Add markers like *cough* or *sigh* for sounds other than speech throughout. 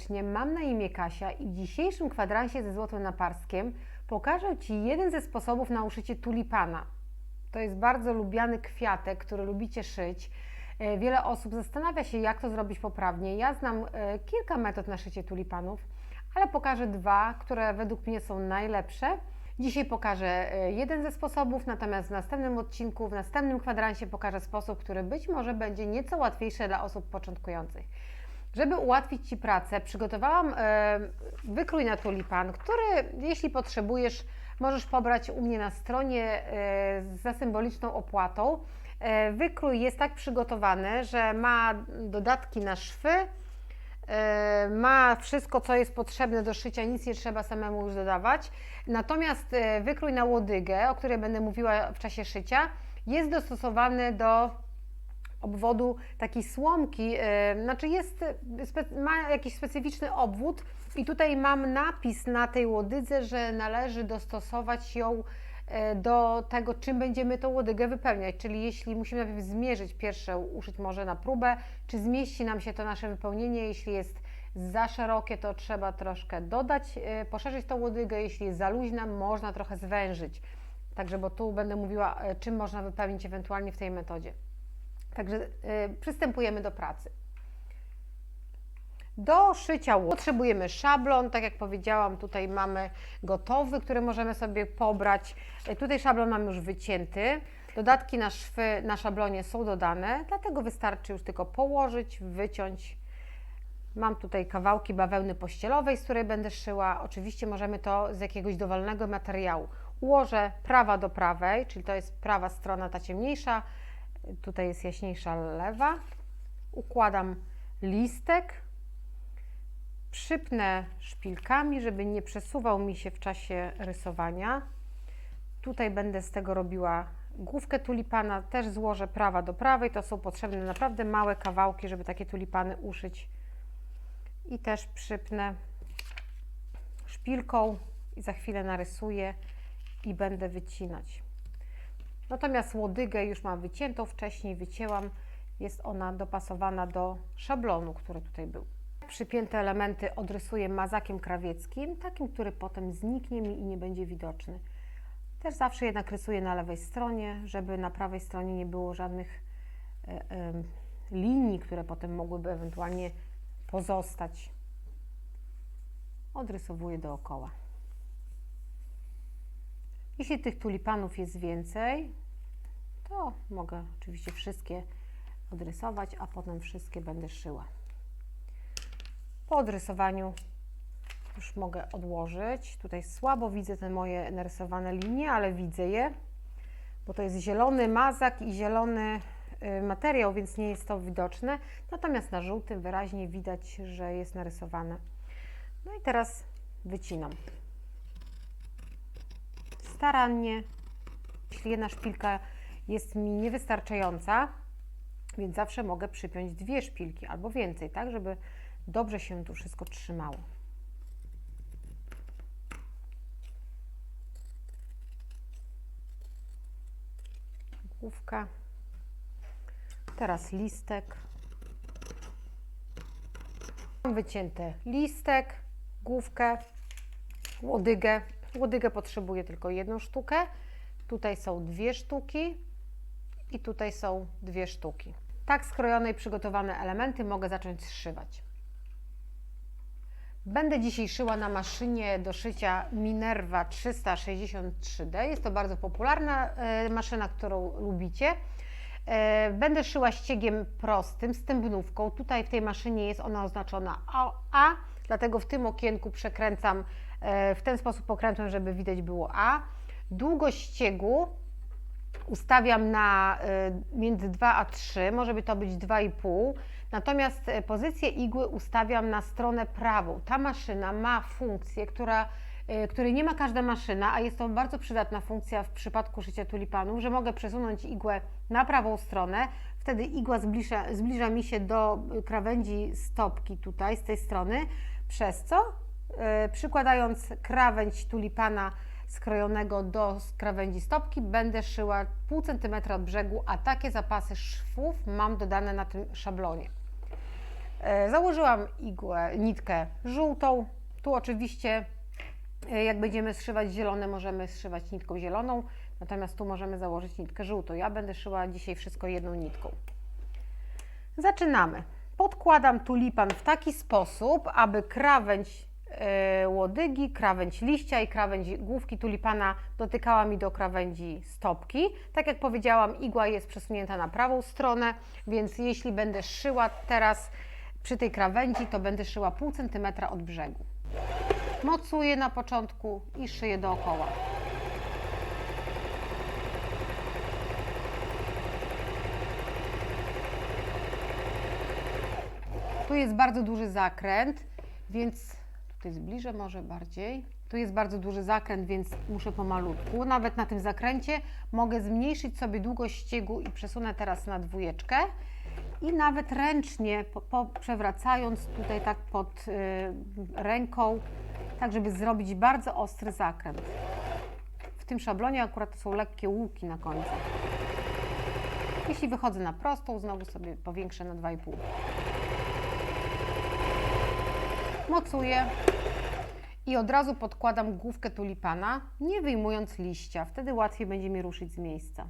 serdecznie. Mam na imię Kasia i w dzisiejszym kwadransie ze złotym naparskiem pokażę Ci jeden ze sposobów na uszycie tulipana. To jest bardzo lubiany kwiatek, który lubicie szyć. E, Wiele osób zastanawia się, jak to zrobić poprawnie. Ja znam e, kilka metod na szycie tulipanów, ale pokażę dwa, które według mnie są najlepsze. Dzisiaj pokażę e, jeden ze sposobów, natomiast w następnym odcinku, w następnym kwadransie pokażę sposób, który być może będzie nieco łatwiejszy dla osób początkujących. Żeby ułatwić Ci pracę, przygotowałam e, wykrój na tulipan, który jeśli potrzebujesz, możesz pobrać u mnie na stronie e, za symboliczną opłatą. E, wykrój jest tak przygotowany, że ma dodatki na szwy, ma wszystko, co jest potrzebne do szycia, nic nie trzeba samemu już dodawać. Natomiast wykrój na łodygę, o której będę mówiła w czasie szycia, jest dostosowany do obwodu takiej słomki, e, znaczy jest, e, ma jakiś specyficzny obwód i tutaj mam napis na tej łodydze, że należy dostosować ją e, do tego, czym będziemy tą łodygę wypełniać, czyli jeśli musimy najpierw zmierzyć pierwsze, uszyć może na próbę, czy zmieści nam się to nasze wypełnienie, jeśli jest za szerokie, to trzeba troszkę dodać, poszerzyć tą łodygę, jeśli jest za luźna, można trochę zwężyć. Także, bo tu będę mówiła, czym można wypełnić ewentualnie w tej metodzie. Także y, przystępujemy do pracy. Do szycia potrzebujemy szablon, tak jak powiedziałam, tutaj mamy gotowy, który możemy sobie pobrać. Y, Tutaj szablon mam już wycięty. Dodatki na szwy na szablonie są dodane, dlatego wystarczy już tylko położyć, wyciąć. Mam tutaj kawałki bawełny pościelowej, z której będę szyła. Oczywiście możemy to z jakiegoś dowolnego materiału. Ułożę prawa do prawej, czyli to jest prawa strona, ta ciemniejsza, tutaj jest jaśniejsza lewa. Układam listek, przypnę szpilkami, żeby nie przesuwał mi się w czasie rysowania. Tutaj będę z tego robiła główkę tulipana, też złożę prawa do prawej. To są potrzebne naprawdę małe kawałki, żeby takie tulipany uszyć. I też przypnę szpilką i za chwilę narysuję i będę wycinać. Natomiast łodygę już mam wyciętą, wcześniej wycięłam. Jest ona dopasowana do szablonu, który tutaj był. Przypięte elementy odrysuję mazakiem krawieckim, takim, który potem zniknie mi i nie będzie widoczny. Też zawsze jednak rysuję na lewej stronie, żeby na prawej stronie nie było żadnych e, e, linii, które potem mogłyby ewentualnie pozostać. Odrysowuję dookoła. Jeśli tych tulipanów jest więcej, to mogę oczywiście wszystkie odrysować, a potem wszystkie będę szyła. Po odrysowaniu już mogę odłożyć. Tutaj słabo widzę te moje narysowane linie, ale widzę je, bo to jest zielony mazak i zielony y, materiał, więc nie jest to widoczne. Natomiast na żółtym wyraźnie widać, że jest narysowane. No i teraz wycinam starannie. Jeśli jedna szpilka jest mi niewystarczająca, więc zawsze mogę przypiąć dwie szpilki albo więcej, tak, żeby dobrze się tu wszystko trzymało. Główka. Teraz listek. Mam wycięty listek, główkę, łodygę. Łodygę potrzebuję tylko jedną sztukę. Tutaj są dwie sztuki i tutaj są dwie sztuki. Tak skrojone i przygotowane elementy mogę zacząć zszywać. Będę dzisiaj szyła na maszynie do szycia Minerva 363D. Jest to bardzo popularna e, maszyna, którą lubicie. E, Będę szyła ściegiem prostym, stępnówką. Tutaj w tej maszynie jest ona oznaczona A, dlatego w tym okienku przekręcam e, w ten sposób pokrętłem, żeby widać było A. Długość ściegu ustawiam na e, między 2 a 3, może by to być 2,5. Natomiast e, pozycję igły ustawiam na stronę prawą. Ta maszyna ma funkcję, która, e, której nie ma każda maszyna, a jest to bardzo przydatna funkcja w przypadku szycia tulipanów, że mogę przesunąć igłę na prawą stronę, wtedy igła zbliża, zbliża mi się do krawędzi stopki tutaj, z tej strony, przez co przykładając krawędź tulipana skrojonego do krawędzi stopki będę szyła pół centymetra od brzegu, a takie zapasy szwów mam dodane na tym szablonie. E, Założyłam igłę, nitkę żółtą. Tu oczywiście, e, jak będziemy zszywać zielone, możemy zszywać nitką zieloną, natomiast tu możemy założyć nitkę żółtą. Ja będę szyła dzisiaj wszystko jedną nitką. Zaczynamy. Podkładam tulipan w taki sposób, aby krawędź łodygi, krawędź liścia i krawędź główki tulipana dotykała mi do krawędzi stopki. Tak jak powiedziałam, igła jest przesunięta na prawą stronę, więc jeśli będę szyła teraz przy tej krawędzi, to będę szyła pół centymetra od brzegu. Mocuję na początku i szyję dookoła. Tu jest bardzo duży zakręt, więc tutaj zbliżę może bardziej. Tu jest bardzo duży zakręt, więc muszę pomalutku. Nawet na tym zakręcie mogę zmniejszyć sobie długość ściegu i przesunę teraz na dwójeczkę. I nawet ręcznie, po, po, przewracając tutaj tak pod y, ręką, tak żeby zrobić bardzo ostry zakręt. W tym szablonie akurat są lekkie łuki na końcu. Jeśli wychodzę na prostą, znowu sobie powiększę na 2,5. Mocuję i od razu podkładam główkę tulipana, nie wyjmując liścia. Wtedy łatwiej będzie mi ruszyć z miejsca.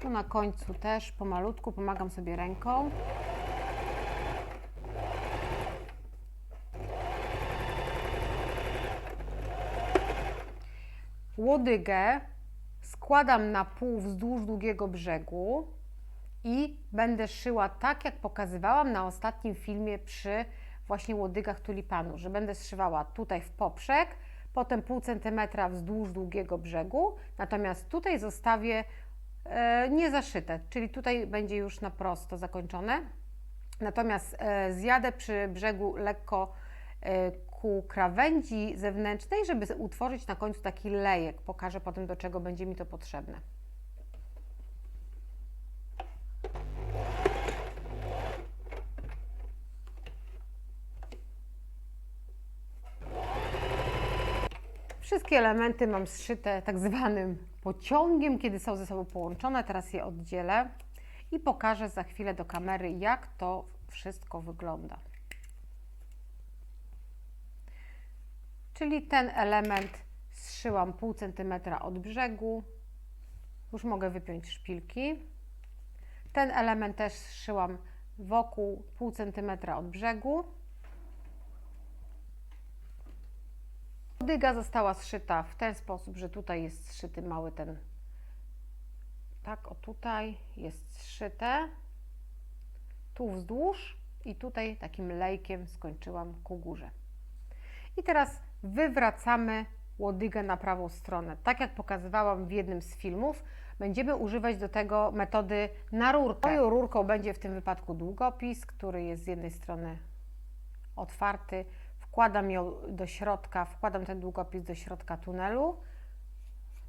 Tu na końcu też pomalutku pomagam sobie ręką. Łodygę składam na pół wzdłuż długiego brzegu i będę szyła tak, jak pokazywałam na ostatnim filmie przy właśnie łodygach tulipanu, że będę zszywała tutaj w poprzek, potem pół centymetra wzdłuż długiego brzegu, natomiast tutaj zostawię e, niezaszyte, czyli tutaj będzie już na prosto zakończone. Natomiast e, zjadę przy brzegu lekko e, ku krawędzi zewnętrznej, żeby utworzyć na końcu taki lejek. Pokażę potem, do czego będzie mi to potrzebne. Wszystkie elementy mam zszyte tak zwanym pociągiem, kiedy są ze sobą połączone. Teraz je oddzielę i pokażę za chwilę do kamery, jak to wszystko wygląda. Czyli ten element zszyłam pół centymetra od brzegu. Już mogę wypiąć szpilki. Ten element też zszyłam wokół pół centymetra od brzegu. Dyga została zszyta w ten sposób, że tutaj jest zszyty mały ten, tak o tutaj jest zszyte, tu wzdłuż i tutaj takim lejkiem skończyłam ku górze. I teraz wywracamy łodygę na prawą stronę. Tak jak pokazywałam w jednym z filmów, będziemy używać do tego metody na rurkę. Moją rurką będzie w tym wypadku długopis, który jest z jednej strony otwarty. Wkładam ją do środka, wkładam ten długopis do środka tunelu,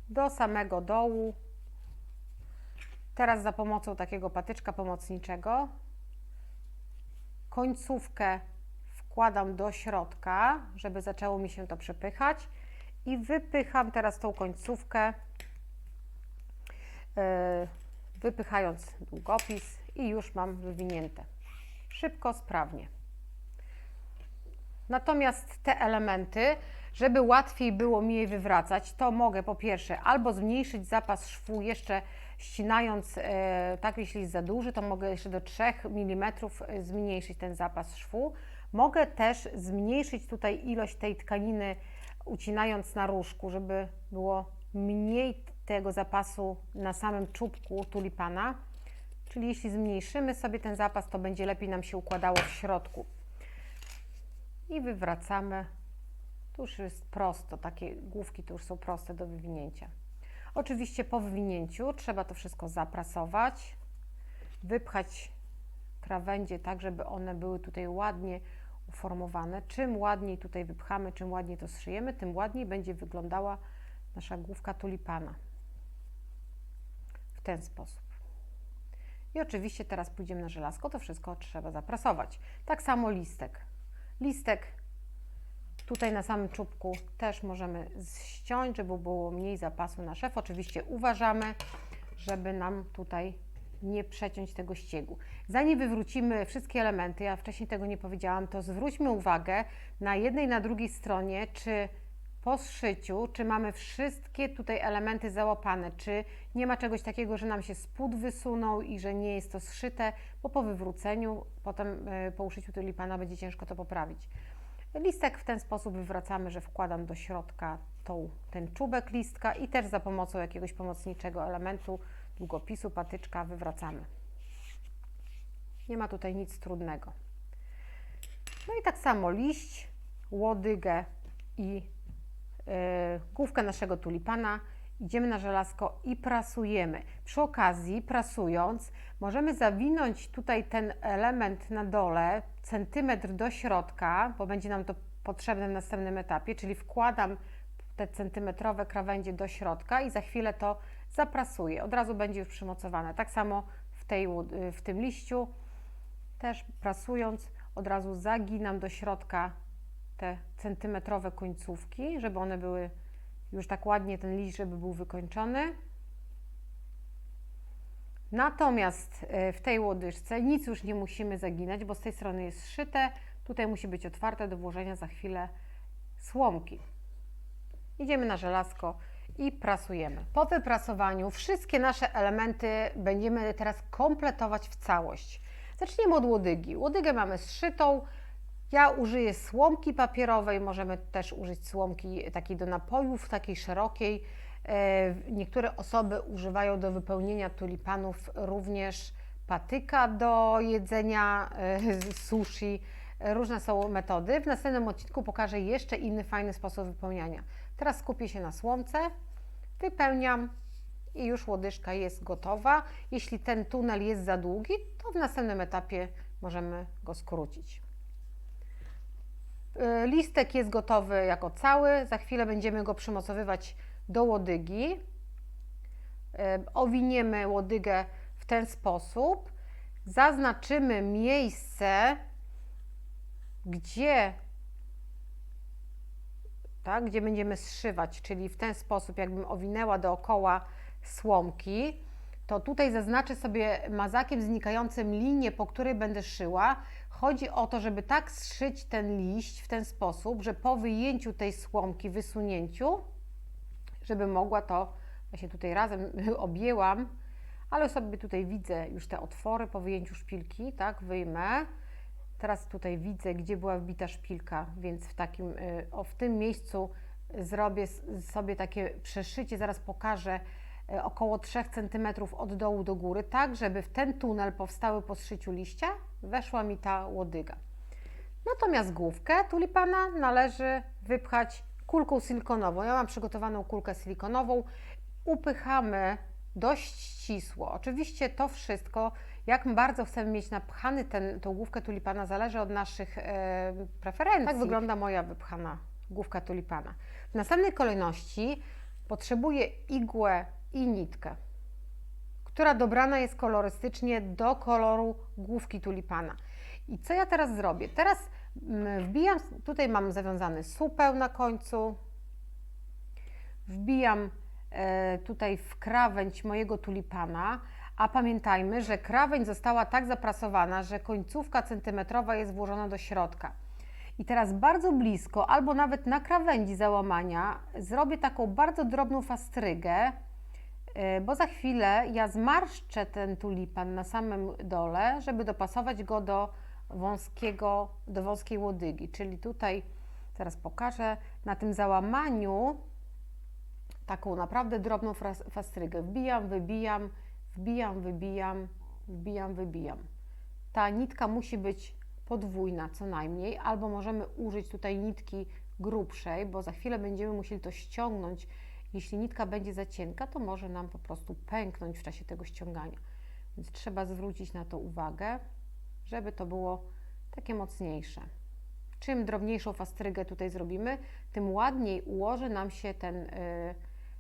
do samego dołu. Teraz za pomocą takiego patyczka pomocniczego końcówkę wkładam do środka, żeby zaczęło mi się to przepychać i wypycham teraz tą końcówkę, e, wypychając długopis i już mam wywinięte. Szybko, sprawnie. Natomiast te elementy, żeby łatwiej było mi je wywracać, to mogę po pierwsze albo zmniejszyć zapas szwu jeszcze ścinając, e, tak jeśli jest za duży, to mogę jeszcze do 3 mm zmniejszyć ten zapas szwu, Mogę też zmniejszyć tutaj ilość tej tkaniny, ucinając na różku, żeby było mniej tego zapasu na samym czubku tulipana. Czyli jeśli zmniejszymy sobie ten zapas, to będzie lepiej nam się układało w środku. I wywracamy. Tu już jest prosto, takie główki tu już są proste do wywinięcia. Oczywiście po wywinięciu trzeba to wszystko zaprasować, wypchać krawędzie tak, żeby one były tutaj ładnie uformowane. Czym ładniej tutaj wypchamy, czym ładniej to zszyjemy, tym ładniej będzie wyglądała nasza główka tulipana. W ten sposób. I oczywiście teraz pójdziemy na żelazko, to wszystko trzeba zaprasować. Tak samo listek. Listek Tutaj na samym czubku też możemy ściąć, żeby było mniej zapasu na szef. Oczywiście uważamy, żeby nam tutaj nie przeciąć tego ściegu. Zanim wywrócimy wszystkie elementy, ja wcześniej tego nie powiedziałam, to zwróćmy uwagę na jednej na drugiej stronie, czy po zszyciu, czy mamy wszystkie tutaj elementy załapane, czy nie ma czegoś takiego, że nam się spód wysunął i że nie jest to zszyte, bo po wywróceniu, potem y, po uszyciu tulipana będzie ciężko to poprawić. Listek w ten sposób wywracamy, że wkładam do środka tą, ten czubek listka i też za pomocą jakiegoś pomocniczego elementu, długopisu, patyczka wywracamy. Nie ma tutaj nic trudnego. No i tak samo liść, łodygę i yy, główkę naszego tulipana idziemy na żelazko i prasujemy. Przy okazji, prasując, możemy zawinąć tutaj ten element na dole, centymetr do środka, bo będzie nam to potrzebne w następnym etapie, czyli wkładam te centymetrowe krawędzie do środka i za chwilę to zaprasuję. Od razu będzie już przymocowane. Tak samo w, tej, w tym liściu, też prasując, od razu zaginam do środka te centymetrowe końcówki, żeby one były już tak ładnie ten liść, żeby był wykończony. Natomiast e, w tej łodyżce nic już nie musimy zaginać, bo z tej strony jest szyte, tutaj musi być otwarte do włożenia za chwilę słomki. Idziemy na żelazko i prasujemy. Po wyprasowaniu wszystkie nasze elementy będziemy teraz kompletować w całość. Zaczniemy od łodygi. Łodygę mamy zszytą, ja użyję słomki papierowej, możemy też użyć słomki takiej do napojów, takiej szerokiej. E, niektóre osoby używają do wypełnienia tulipanów również patyka do jedzenia e, sushi. Różne są metody. W następnym odcinku pokażę jeszcze inny fajny sposób wypełniania. Teraz skupię się na słomce, wypełniam i już łodyżka jest gotowa. Jeśli ten tunel jest za długi, to w następnym etapie możemy go skrócić. Y, listek jest gotowy jako cały. Za chwilę będziemy go przymocowywać do łodygi. Y, owiniemy łodygę w ten sposób. Zaznaczymy miejsce, gdzie, tak, gdzie będziemy zszywać, czyli w ten sposób, jakbym owinęła dookoła słomki to tutaj zaznaczę sobie mazakiem znikającym linię, po której będę szyła. Chodzi o to, żeby tak zszyć ten liść w ten sposób, że po wyjęciu tej słomki, wysunięciu, żeby mogła to, się tutaj razem *laughs* objęłam, ale sobie tutaj widzę już te otwory po wyjęciu szpilki, tak, wyjmę. Teraz tutaj widzę, gdzie była wbita szpilka, więc w takim, y, o, w tym miejscu zrobię sobie takie przeszycie, zaraz pokażę, E, około 3 cm od dołu do góry, tak żeby w ten tunel powstały po zszyciu liścia weszła mi ta łodyga. Natomiast główkę tulipana należy wypchać kulką silikonową. Ja mam przygotowaną kulkę silikonową. Upychamy dość ścisło. Oczywiście to wszystko, jak bardzo chcemy mieć napchany ten, tą główkę tulipana, zależy od naszych e, preferencji. Tak wygląda moja wypchana główka tulipana. W następnej kolejności potrzebuję igłę i nitkę, która dobrana jest kolorystycznie do koloru główki tulipana. I co ja teraz zrobię? Teraz mm, wbijam, tutaj mam zawiązany supeł na końcu, wbijam tutaj w krawędź mojego tulipana, a pamiętajmy, że krawędź została tak zaprasowana, że końcówka centymetrowa jest włożona do środka. I teraz bardzo blisko, albo nawet na krawędzi załamania, zrobię taką bardzo drobną fastrygę, E, bo za chwilę ja zmarszczę ten tulipan na samym dole, żeby dopasować go do wąskiego, do wąskiej łodygi. Czyli tutaj, teraz pokażę, na tym załamaniu taką naprawdę drobną fastrygę. Wbijam, wybijam, wbijam, wybijam, wbijam, wybijam. Ta nitka musi być podwójna co najmniej, albo możemy użyć tutaj nitki grubszej, bo za chwilę będziemy musieli to ściągnąć jeśli nitka będzie za cienka, to może nam po prostu pęknąć w czasie tego ściągania. Więc trzeba zwrócić na to uwagę, żeby to było takie mocniejsze. Czym drobniejszą fastrygę tutaj zrobimy, tym ładniej ułoży nam się ten y,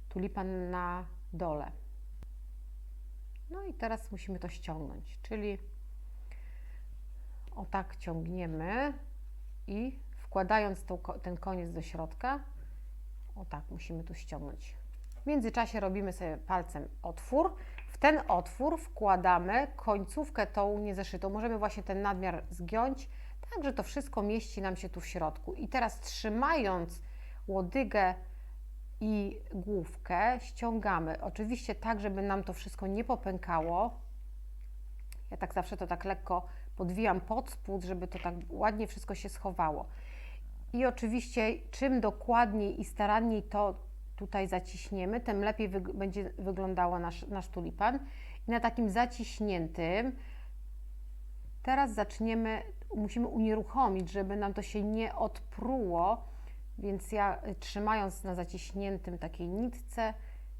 tulipan na dole. No i teraz musimy to ściągnąć, czyli o tak ciągniemy i wkładając ten koniec do środka. O tak, musimy tu ściągnąć. W międzyczasie robimy sobie palcem otwór. W ten otwór wkładamy końcówkę tą niezeszytą. Możemy właśnie ten nadmiar zgiąć, tak że to wszystko mieści nam się tu w środku. I teraz trzymając łodygę i główkę ściągamy. Oczywiście tak, żeby nam to wszystko nie popękało. Ja tak zawsze to tak lekko podwijam pod spód, żeby to tak ładnie wszystko się schowało. I oczywiście czym dokładniej i staranniej to tutaj zaciśniemy, tym lepiej wyg- będzie wyglądała nasz, nasz tulipan. I na takim zaciśniętym teraz zaczniemy, musimy unieruchomić, żeby nam to się nie odpruło, więc ja y, trzymając na zaciśniętym takiej nitce,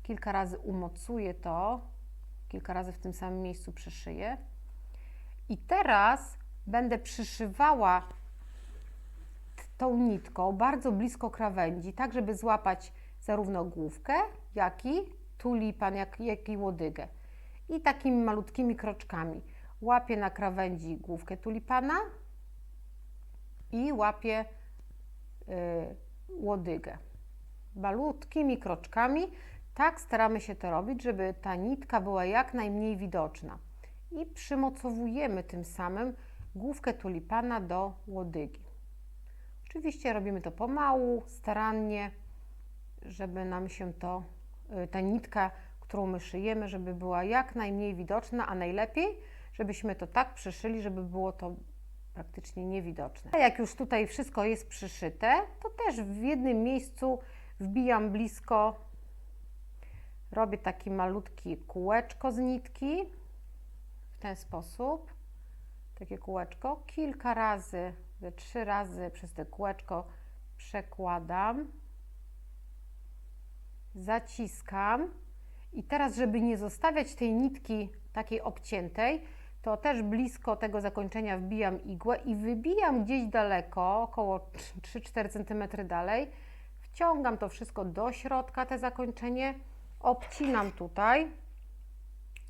kilka razy umocuję to, kilka razy w tym samym miejscu przyszyję. I teraz będę przyszywała tą nitką bardzo blisko krawędzi, tak żeby złapać zarówno główkę, jak i tulipan, jak, jak i łodygę. I takimi malutkimi kroczkami. Łapię na krawędzi główkę tulipana i łapię y, łodygę. Malutkimi kroczkami. Tak staramy się to robić, żeby ta nitka była jak najmniej widoczna. I przymocowujemy tym samym główkę tulipana do łodygi. Oczywiście robimy to pomału, starannie, żeby nam się to, y, ta nitka, którą my szyjemy, żeby była jak najmniej widoczna, a najlepiej, żebyśmy to tak przyszyli, żeby było to praktycznie niewidoczne. A jak już tutaj wszystko jest przyszyte, to też w jednym miejscu wbijam blisko, robię takie malutkie kółeczko z nitki, w ten sposób, takie kółeczko, kilka razy, ze trzy razy przez te kółeczko przekładam, zaciskam i teraz, żeby nie zostawiać tej nitki takiej obciętej, to też blisko tego zakończenia wbijam igłę i wybijam gdzieś daleko, około 3-4 cm dalej. Wciągam to wszystko do środka, te zakończenie, obcinam tutaj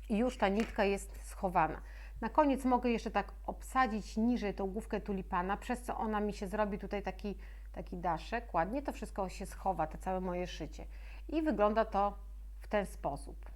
i już ta nitka jest schowana. Na koniec mogę jeszcze tak obsadzić niżej tą główkę tulipana, przez co ona mi się zrobi tutaj taki, taki daszek, ładnie to wszystko się schowa, to całe moje szycie. I wygląda to w ten sposób.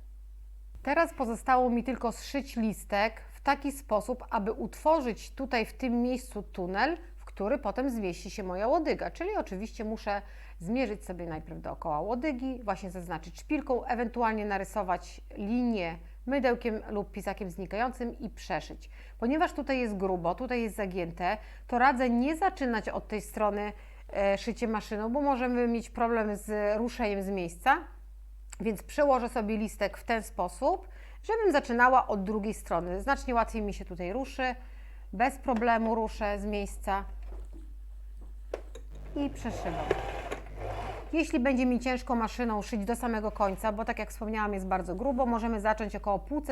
Teraz pozostało mi tylko zszyć listek taki sposób, aby utworzyć tutaj w tym miejscu tunel, w który potem zmieści się moja łodyga. Czyli oczywiście muszę zmierzyć sobie najpierw dookoła łodygi, właśnie zaznaczyć szpilką, ewentualnie narysować linię mydełkiem lub pisakiem znikającym i przeszyć. Ponieważ tutaj jest grubo, tutaj jest zagięte, to radzę nie zaczynać od tej strony e, szycie maszyną, bo możemy mieć problem z ruszeniem z miejsca. Więc przełożę sobie listek w ten sposób, żebym zaczynała od drugiej strony. Znacznie łatwiej mi się tutaj ruszy, bez problemu ruszę z miejsca i przeszywam. Jeśli będzie mi ciężko maszyną szyć do samego końca, bo tak jak wspomniałam jest bardzo grubo, możemy zacząć około pół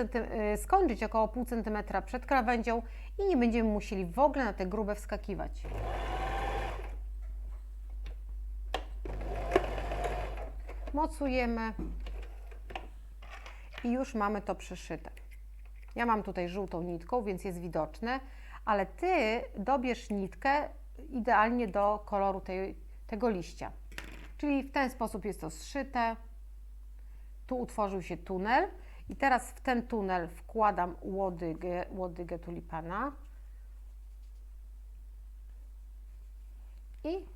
y, skończyć około pół centymetra przed krawędzią i nie będziemy musieli w ogóle na te grube wskakiwać. Mocujemy i już mamy to przeszyte. Ja mam tutaj żółtą nitką, więc jest widoczne, ale Ty dobierz nitkę idealnie do koloru tej, tego liścia. Czyli w ten sposób jest to zszyte. Tu utworzył się tunel i teraz w ten tunel wkładam łodygę, łodygę tulipana i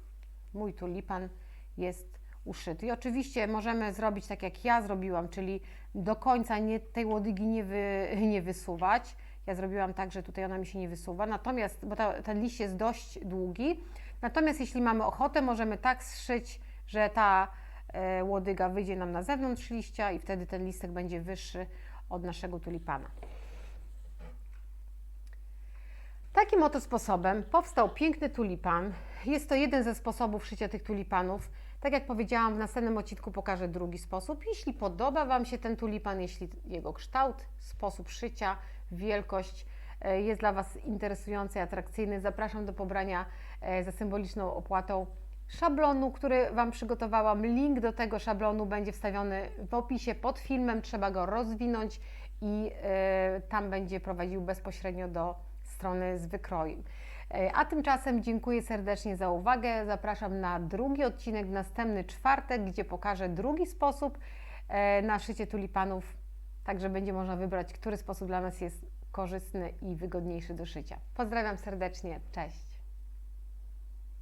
mój tulipan jest uszyty. I oczywiście możemy zrobić tak, jak ja zrobiłam, czyli do końca nie, tej łodygi nie, wy, nie wysuwać. Ja zrobiłam tak, że tutaj ona mi się nie wysuwa, natomiast, bo ta, ten liść jest dość długi, natomiast jeśli mamy ochotę, możemy tak zszyć, że ta e, łodyga wyjdzie nam na zewnątrz liścia i wtedy ten listek będzie wyższy od naszego tulipana. Takim oto sposobem powstał piękny tulipan. Jest to jeden ze sposobów szycia tych tulipanów. Tak jak powiedziałam, w następnym odcinku pokażę drugi sposób. Jeśli podoba Wam się ten tulipan, jeśli jego kształt, sposób szycia, wielkość e, jest dla Was interesujący atrakcyjny, zapraszam do pobrania e, za symboliczną opłatą szablonu, który Wam przygotowałam. Link do tego szablonu będzie wstawiony w opisie pod filmem. Trzeba go rozwinąć i e, tam będzie prowadził bezpośrednio do strony z wykrojem. E, A tymczasem dziękuję serdecznie za uwagę. Zapraszam na drugi odcinek w następny czwartek, gdzie pokażę drugi sposób e, na szycie tulipanów. Także będzie można wybrać, który sposób dla nas jest korzystny i wygodniejszy do szycia. Pozdrawiam serdecznie. Cześć.